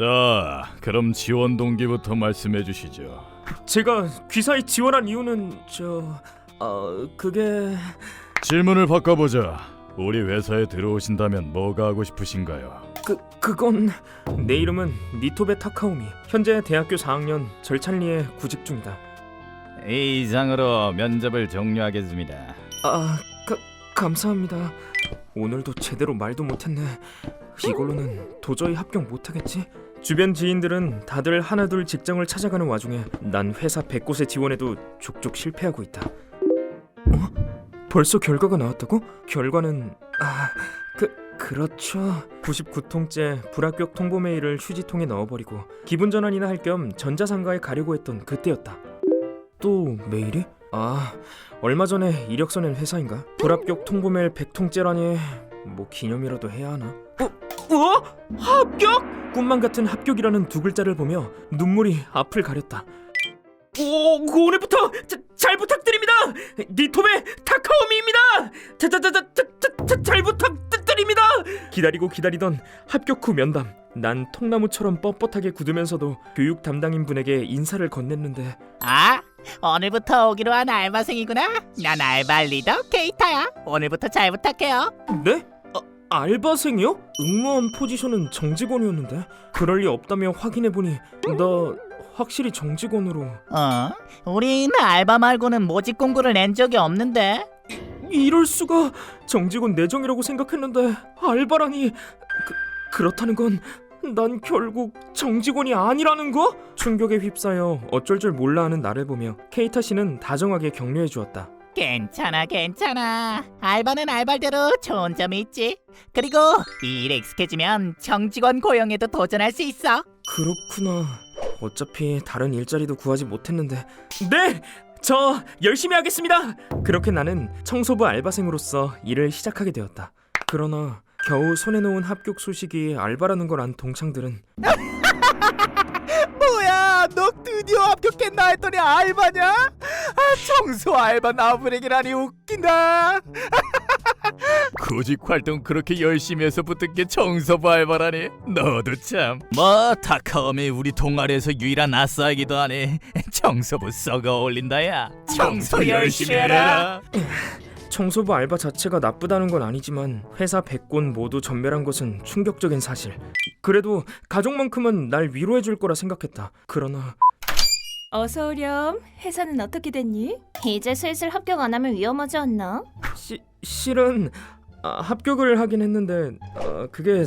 자, 그럼 지원 동기부터 말씀해 주시죠. 제가 귀사에 지원한 이유는 저... 어... 그게... 질문을 바꿔보자. 우리 회사에 들어오신다면 뭐가 하고 싶으신가요? 그... 그건... 내 이름은 니토베 타카오미 현재 대학교 4학년 절찬리에 구직 중이다 이상으로 면접을 종료하겠습니다. 아... 가, 감사합니다 오늘도 제대로 말도 못했네 이걸로는 도저히 합격 못하겠지? 주변 지인들은 다들 하나둘 직장을 찾아가는 와중에 난 회사 100곳에 지원해도 족족 실패하고 있다 어? 벌써 결과가 나왔다고? 결과는... 아... 그... 그렇죠 99통째 불합격 통보 메일을 휴지통에 넣어버리고 기분 전환이나 할 겸 전자상가에 가려고 했던 그때였다 또 메일이? 아... 얼마 전에 이력서 낸 회사인가? 불합격 통보 메일 100통째라니 뭐 기념이라도 해야 하나? 어? 어? 합격? 꿈만 같은 합격이라는 두 글자를 보며 눈물이 앞을 가렸다 오, 그 오늘부터 자, 잘 부탁드립니다. 니토메 타카오미입니다. 자자자자자자 잘 부탁드립니다. 기다리고 기다리던 합격 후 면담. 난 통나무처럼 뻣뻣하게 굳으면서도 교육 담당인 분에게 인사를 건넸는데 아, 오늘부터 오기로 한 알바생이구나. 난 알바 리더 케이타야. 오늘부터 잘 부탁해요. 네? 아, 알바생이요? 응모한 포지션은 정직원이었는데 그럴 리 없다며 확인해 보니 나 확실히 정직원으로 어? 우린 알바 말고는 모집 공고를 낸 적이 없는데. 이럴 수가 정직원 내정이라고 생각했는데 알바라니 그, 그렇다는 건 난 결국 정직원이 아니라는 거? 충격에 휩싸여 어쩔 줄 몰라 하는 나를 보며 케이타 씨는 다정하게 격려해 주었다. 괜찮아, 괜찮아. 알바는 알바대로 좋은 점이 있지. 그리고 이 일에 익숙해지면 정직원 고용에도 도전할 수 있어. 그렇구나. 어차피 다른 일자리도 구하지 못했는데. 네! 저 열심히 하겠습니다. 그렇게 나는 청소부 알바생으로서 일을 시작하게 되었다. 그러나 겨우 손에 놓은 합격 소식이 알바라는 걸 안 동창들은 뭐야, 너 드디어 합격했나 했더니 알바냐? 아, 청소 알바 나부랭이라니 웃긴다. 구직 활동 그렇게 열심히 해서 붙은 게 청소부 알바라니. 너도 참. 뭐 타카오미 우리 동아리에서 유일한 아싸이기도 하네. 청소부 썩어 어울린다야. 청소 열심히 해라. 청소부 알바 자체가 나쁘다는 건 아니지만 회사 100곳 모두 전멸한 것은 충격적인 사실. 그래도 가족만큼은 날 위로해 줄 거라 생각했다. 그러나 어서 오렴. 회사는 어떻게 됐니? 이제 슬슬 합격 안 하면 위험하지 않나? 시, 실은 아, 합격을 하긴 했는데 어, 그게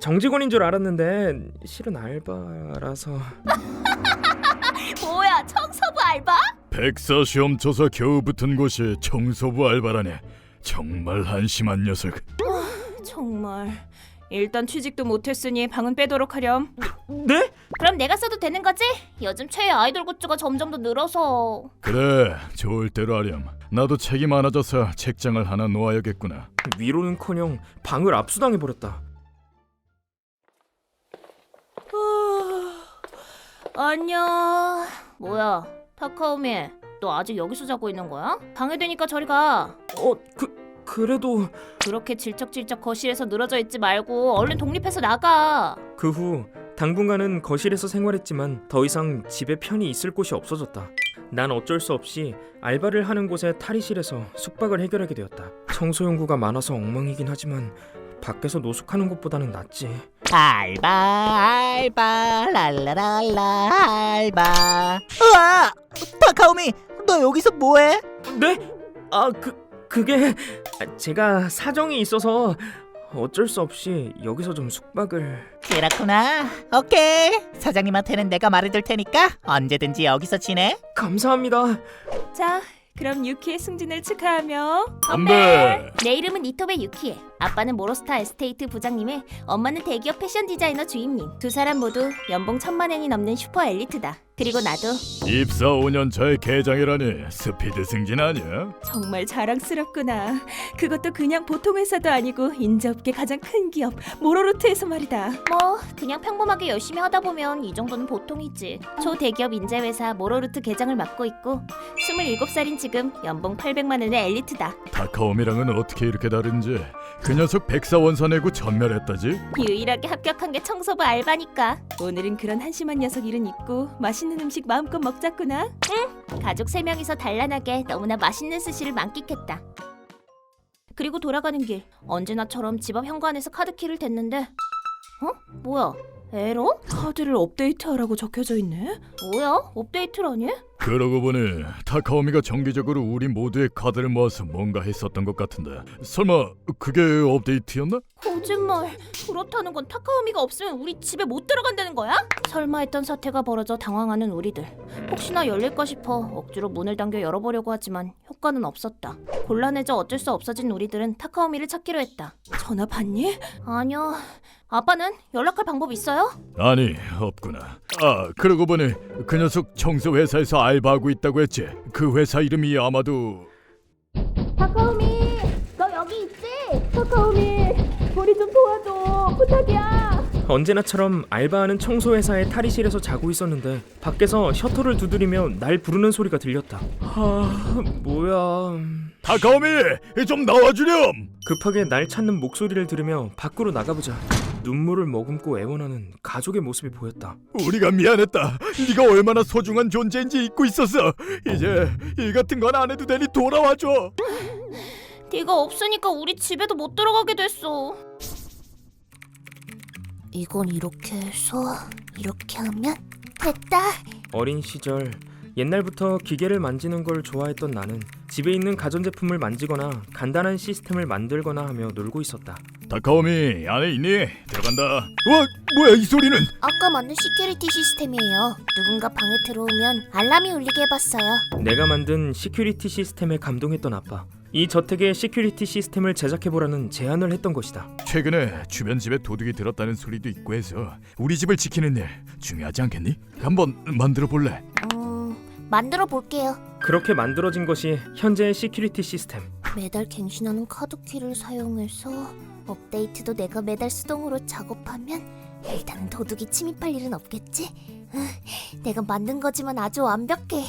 정직원인 줄 알았는데 실은 알바라서 뭐야, 청소부 알바? 백사 시험 조사 겨우 붙은 곳이 청소부 알바라네. 정말 한심한 녀석. 정말. 일단 취직도 못했으니 방은 빼도록 하렴. 네? 그럼 내가 써도 되는 거지? 요즘 최애 아이돌 굿즈가 점점 더 늘어서. 그래, 좋을 대로 하렴. 나도 책이 많아져서 책장을 하나 놓아야겠구나. 위로는커녕 방을 압수당해 버렸다. 안녕. 뭐야, 타카오미. 너 아직 여기서 자고 있는 거야? 방해되니까 저리 가. 어, 그 그래도 그렇게 질척질척 거실에서 늘어져 있지 말고 얼른 독립해서 나가. 그 후 당분간은 거실에서 생활했지만 더 이상 집에 편히 있을 곳이 없어졌다. 난 어쩔 수 없이 알바를 하는 곳의 탈의실에서 숙박을 해결하게 되었다. 청소 용구가 많아서 엉망이긴 하지만 밖에서 노숙하는 것보다는 낫지. 알바 알바 랄라랄라 알바 우와 타카오미 너 여기서 뭐해? 네? 아, 그 그게 제가 사정이 있어서 어쩔 수 없이 여기서 좀 숙박을 그렇구나 오케이 사장님한테는 내가 말해둘 테니까 언제든지 여기서 지내 감사합니다. 자, 그럼 유키의 승진을 축하하며 건배! 내 이름은 니토베 유키에. 아빠는 모로스타 에스테이트 부장님에, 엄마는 대기업 패션 디자이너 주임님. 두 사람 모두 연봉 천만 엔이 넘는 슈퍼 엘리트다. 그리고 나도 입사 5년 차의 계장이라니 스피드 승진 아니야? 정말 자랑스럽구나. 그것도 그냥 보통 회사도 아니고 인재업계 가장 큰 기업 모로루트에서 말이다. 뭐 그냥 평범하게 열심히 하다 보면 이 정도는 보통이지. 초대기업 인재회사 모로루트 계장을 맡고 있고 27살인 지금 연봉 800만 원의 엘리트다. 다카오미랑은 어떻게 이렇게 다른지 그 녀석 백사원서 내고 전멸했다지? 유일하게 합격한 게 청소부 알바니까. 오늘은 그런 한심한 녀석 일은 있고 맛있는 음식 마음껏 먹자꾸나. 가족 세 명이서 단란하게 너무나 맛있는 스시를 만끽했다. 그리고 돌아가는 길 언제나처럼 집 앞 현관에서 카드키를 댔는데 어? 뭐야? 에러? 카드를 업데이트하라고 적혀져 있네. 뭐야? 업데이트라니? 그러고 보니 타카오미가 정기적으로 우리 모두의 카드를 모아서 뭔가 했었던 것 같은데 설마 그게 업데이트였나? 거짓말. 그렇다는 건 타카오미가 없으면 우리 집에 못 들어간다는 거야? 설마 했던 사태가 벌어져 당황하는 우리들. 혹시나 열릴까 싶어 억지로 문을 당겨 열어보려고 하지만 효과는 없었다. 곤란해져 어쩔 수 없어진 우리들은 타카오미를 찾기로 했다. 전화 받니? 아니요. 아빠는 연락할 방법 있어요? 아니 없구나 아 그러고 보니 그 녀석 청소 회사에서 알바하고 있다고 했지 그 회사 이름이 아마도 타카오미, 너 여기 있지? 카카오미, 우리 좀 도와줘. 부탁이야. 언제나처럼 알바하는 청소회사의 탈의실에서 자고 있었는데 밖에서 셔터를 두드리며 날 부르는 소리가 들렸다. 아 뭐야? 타카오미 좀 나와주렴 급하게 날 찾는 목소리를 들으며 밖으로 나가보자. 눈물을 머금고 애원하는 가족의 모습이 보였다. 우리가 미안했다 네가 얼마나 소중한 존재인지 잊고 있었어 이제 일 같은 건 안 해도 되니 돌아와줘 네가 없으니까 우리 집에도 못 들어가게 됐어. 이건 이렇게 해서 이렇게 하면 됐다. 어린 시절 옛날부터 기계를 만지는 걸 좋아했던 나는 집에 있는 가전제품을 만지거나 간단한 시스템을 만들거나 하며 놀고 있었다. 타카오미 안에 있니? 들어간다 와 뭐야 이 소리는 아까 만든 시큐리티 시스템이에요. 누군가 방에 들어오면 알람이 울리게 해봤어요. 내가 만든 시큐리티 시스템에 감동했던 아빠. 이 저택에 시큐리티 시스템을 제작해보라는 제안을 했던 것이다. 최근에 주변 집에 도둑이 들었다는 소리도 있고 해서 우리 집을 지키는 일 중요하지 않겠니? 한번 만들어 볼래? 음, 만들어 볼게요. 그렇게 만들어진 것이 현재의 시큐리티 시스템. 매달 갱신하는 카드키를 사용해서 업데이트도 내가 매달 수동으로 작업하면 일단 도둑이 침입할 일은 없겠지? 으, 내가 만든 거지만 아주 완벽해.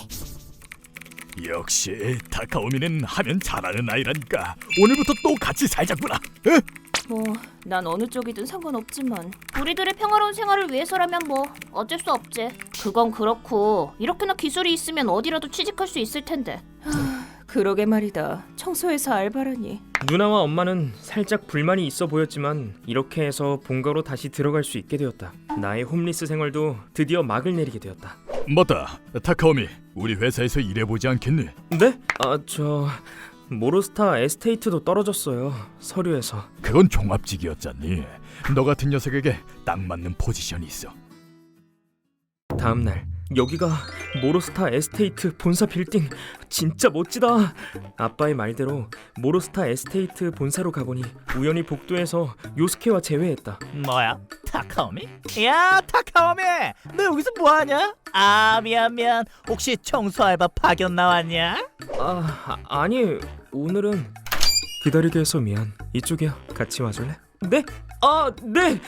역시 타카오미는 하면 잘하는 아이라니까 오늘부터 또 같이 살자꾸나 에? 뭐 난 어느 쪽이든 상관없지만 우리들의 평화로운 생활을 위해서라면 뭐 어쩔 수 없지. 그건 그렇고 이렇게나 기술이 있으면 어디라도 취직할 수 있을 텐데. 그러게 말이다. 청소회사 알바라니. 누나와 엄마는 살짝 불만이 있어 보였지만 이렇게 해서 본가로 다시 들어갈 수 있게 되었다. 나의 홈리스 생활도 드디어 막을 내리게 되었다. 맞다 타카오미 우리 회사에서 일해보지 않겠니? 네? 아, 저 모로스타 에스테이트도 떨어졌어요. 서류에서. 그건 종합직이었잖니 너 같은 녀석에게 딱 맞는 포지션이 있어 다음 날 여기가 모로스타 에스테이트 본사 빌딩 진짜 멋지다. 아빠의 말대로 모로스타 에스테이트 본사로 가보니 우연히 복도에서 요스케와 재회했다. 뭐야? 타카오미? 야 타카오미 너 여기서 뭐하냐? 아 미안 미안 혹시 청소 알바 파견 나왔냐? 아 아, 아니 오늘은 기다리게 해서 미안. 이쪽이야. 같이 와줄래? 네? 아 네.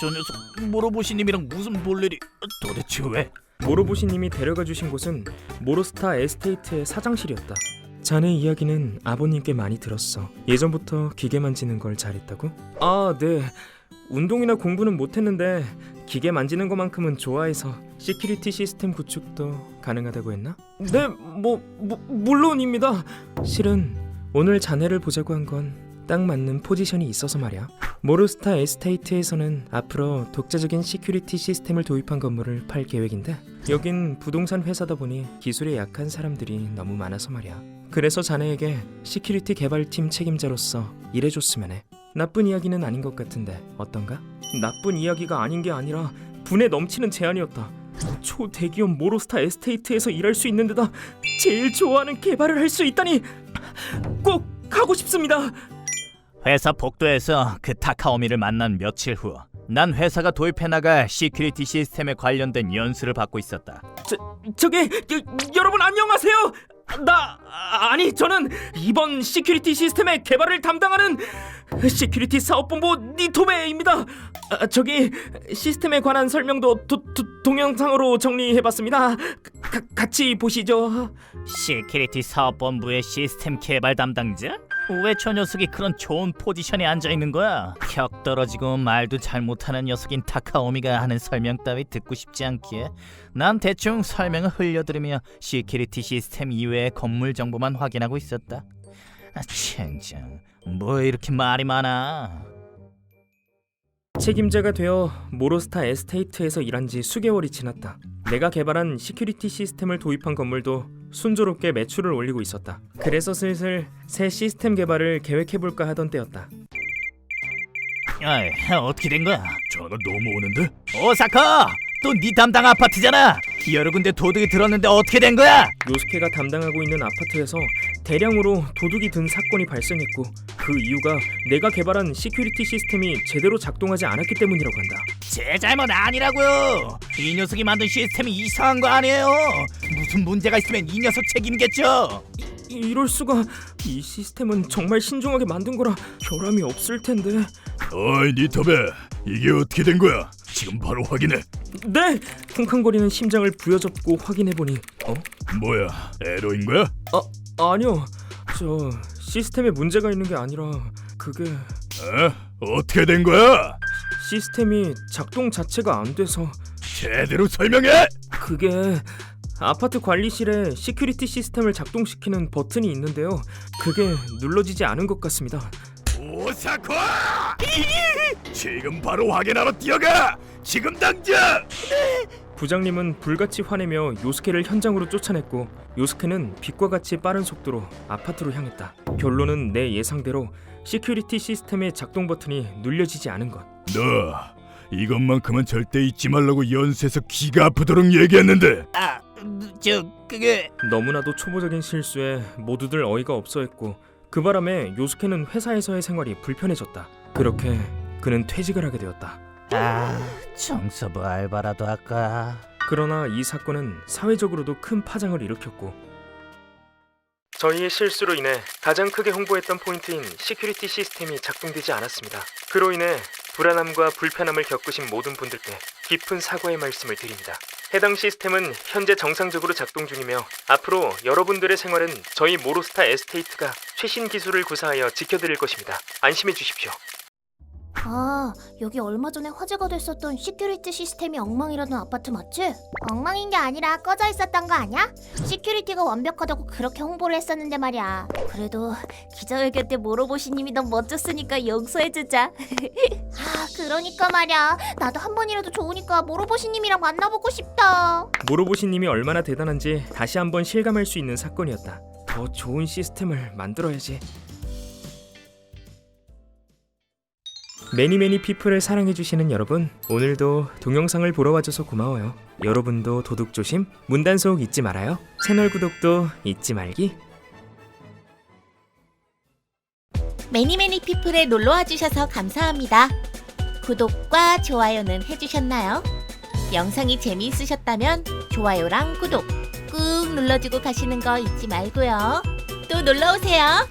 저 녀석 모로보시님이랑 무슨 볼일이 도대체 왜? 모로보시님이 데려가 주신 곳은 모로스타 에스테이트의 사장실이었다. 자네 이야기는 아버님께 많이 들었어. 예전부터 기계 만지는 걸 잘했다고? 아, 네. 운동이나 공부는 못했는데 기계 만지는 것만큼은 좋아해서 시큐리티 시스템 구축도 가능하다고 했나? 네, 뭐, 뭐 물론입니다. 실은 오늘 자네를 보자고 한 건 딱 맞는 포지션이 있어서 말이야. 모로스타 에스테이트에서는 앞으로 독자적인 시큐리티 시스템을 도입한 건물을 팔 계획인데 여긴 부동산 회사다 보니 기술에 약한 사람들이 너무 많아서 말이야. 그래서 자네에게 시큐리티 개발팀 책임자로서 일해줬으면 해. 나쁜 이야기는 아닌 것 같은데 어떤가? 나쁜 이야기가 아닌 게 아니라 분에 넘치는 제안이었다. 초대기업 모로스타 에스테이트에서 일할 수 있는 데다 제일 좋아하는 개발을 할 수 있다니 꼭 가고 싶습니다. 회사 복도에서 그 타카오미를 만난 며칠 후, 난 회사가 도입해 나갈 시큐리티 시스템에 관련된 연수를 받고 있었다. 저기 여, 여러분 안녕하세요. 나 아, 아니 저는 이번 시큐리티 시스템의 개발을 담당하는 시큐리티 사업본부 니토메입니다. 아, 저기 시스템에 관한 설명도 도, 도, 동영상으로 정리해봤습니다. 가, 같이 보시죠. 시큐리티 사업본부의 시스템 개발 담당자? 왜 저 녀석이 그런 좋은 포지션에 앉아 있는 거야? 격 떨어지고 말도 잘 못하는 녀석인 타카오미가 하는 설명 따위 듣고 싶지 않기에 난 대충 설명을 흘려들으며 시큐리티 시스템 이외의 건물 정보만 확인하고 있었다. 아, 젠장, 뭐 이렇게 말이 많아? 책임자가 되어 모로스타 에스테이트에서 일한 지 수개월이 지났다. 내가 개발한 시큐리티 시스템을 도입한 건물도 순조롭게 매출을 올리고 있었다. 그래서 슬슬 새 시스템 개발을 계획해볼까 하던 때였다. 아이, 어떻게 된 거야? 전화 너무 오는데? 오사카! 또 네 담당 아파트잖아. 여러 군데 도둑이 들었는데 어떻게 된 거야? 요스케가 담당하고 있는 아파트에서 대량으로 도둑이 든 사건이 발생했고 그 이유가 내가 개발한 시큐리티 시스템이 제대로 작동하지 않았기 때문이라고 한다. 제 잘못 아니라고요. 이 녀석이 만든 시스템이 이상한 거 아니에요. 무슨 문제가 있으면 이 녀석 책임겠죠. 이- 이럴 수가 이 시스템은 정말 신중하게 만든 거라 결함이 없을 텐데. 어이 니터베 이게 어떻게 된 거야? 지금 바로 확인해 네! 쿵쾅거리는 심장을 부여잡고 확인해 보니 어? 뭐야 에러인 거야? 아, 아니요. 저 시스템에 문제가 있는 게 아니라 그게 어? 어떻게 된 거야? 시스템이 작동 자체가 안 돼서 제대로 설명해! 그게 아파트 관리실에 시큐리티 시스템을 작동시키는 버튼이 있는데요. 그게 눌러지지 않은 것 같습니다. 오사카! 지금 바로 확인하러 뛰어가! 지금 당장! 부장님은 불같이 화내며 요스케를 현장으로 쫓아냈고 요스케는 빛과 같이 빠른 속도로 아파트로 향했다. 결론은 내 예상대로 시큐리티 시스템의 작동 버튼이 눌려지지 않은 것. 너 이것만큼은 절대 잊지 말라고 연수에서 귀가 아프도록 얘기했는데 아, 저 그게 너무나도 초보적인 실수에 모두들 어이가 없어했고 그 바람에 요스케는 회사에서의 생활이 불편해졌다. 그렇게 그는 퇴직을 하게 되었다. 아 청소부 알바라도 할까? 그러나 이 사건은 사회적으로도 큰 파장을 일으켰고 저희의 실수로 인해 가장 크게 홍보했던 포인트인 시큐리티 시스템이 작동되지 않았습니다. 그로 인해 불안함과 불편함을 겪으신 모든 분들께 깊은 사과의 말씀을 드립니다. 해당 시스템은 현재 정상적으로 작동 중이며 앞으로 여러분들의 생활은 저희 모로스타 에스테이트가 최신 기술을 구사하여 지켜드릴 것입니다. 안심해 주십시오. 아, 여기 얼마 전에 화제가 됐었던 시큐리티 시스템이 엉망이라는 아파트 맞지? 엉망인 게 아니라 꺼져 있었던 거 아니야? 시큐리티가 완벽하다고 그렇게 홍보를 했었는데 말이야. 그래도 기자회견 때 모로보시님이 너무 멋졌으니까 용서해주자. 아, 그러니까 말이야. 나도 한 번이라도 좋으니까 모로보시님이랑 만나보고 싶다. 모로보시님이 얼마나 대단한지 다시 한번 실감할 수 있는 사건이었다. 더 좋은 시스템을 만들어야지. 매니매니 피플을 사랑해주시는 여러분, 오늘도 동영상을 보러 와줘서 고마워요. 여러분도 도둑 조심, 문단속 잊지 말아요. 채널 구독도 잊지 말기. 매니매니 피플에 놀러와 주셔서 감사합니다. 구독과 좋아요는 해주셨나요? 영상이 재미있으셨다면 좋아요랑 구독 꾹 눌러주고 가시는 거 잊지 말고요. 또 놀러오세요.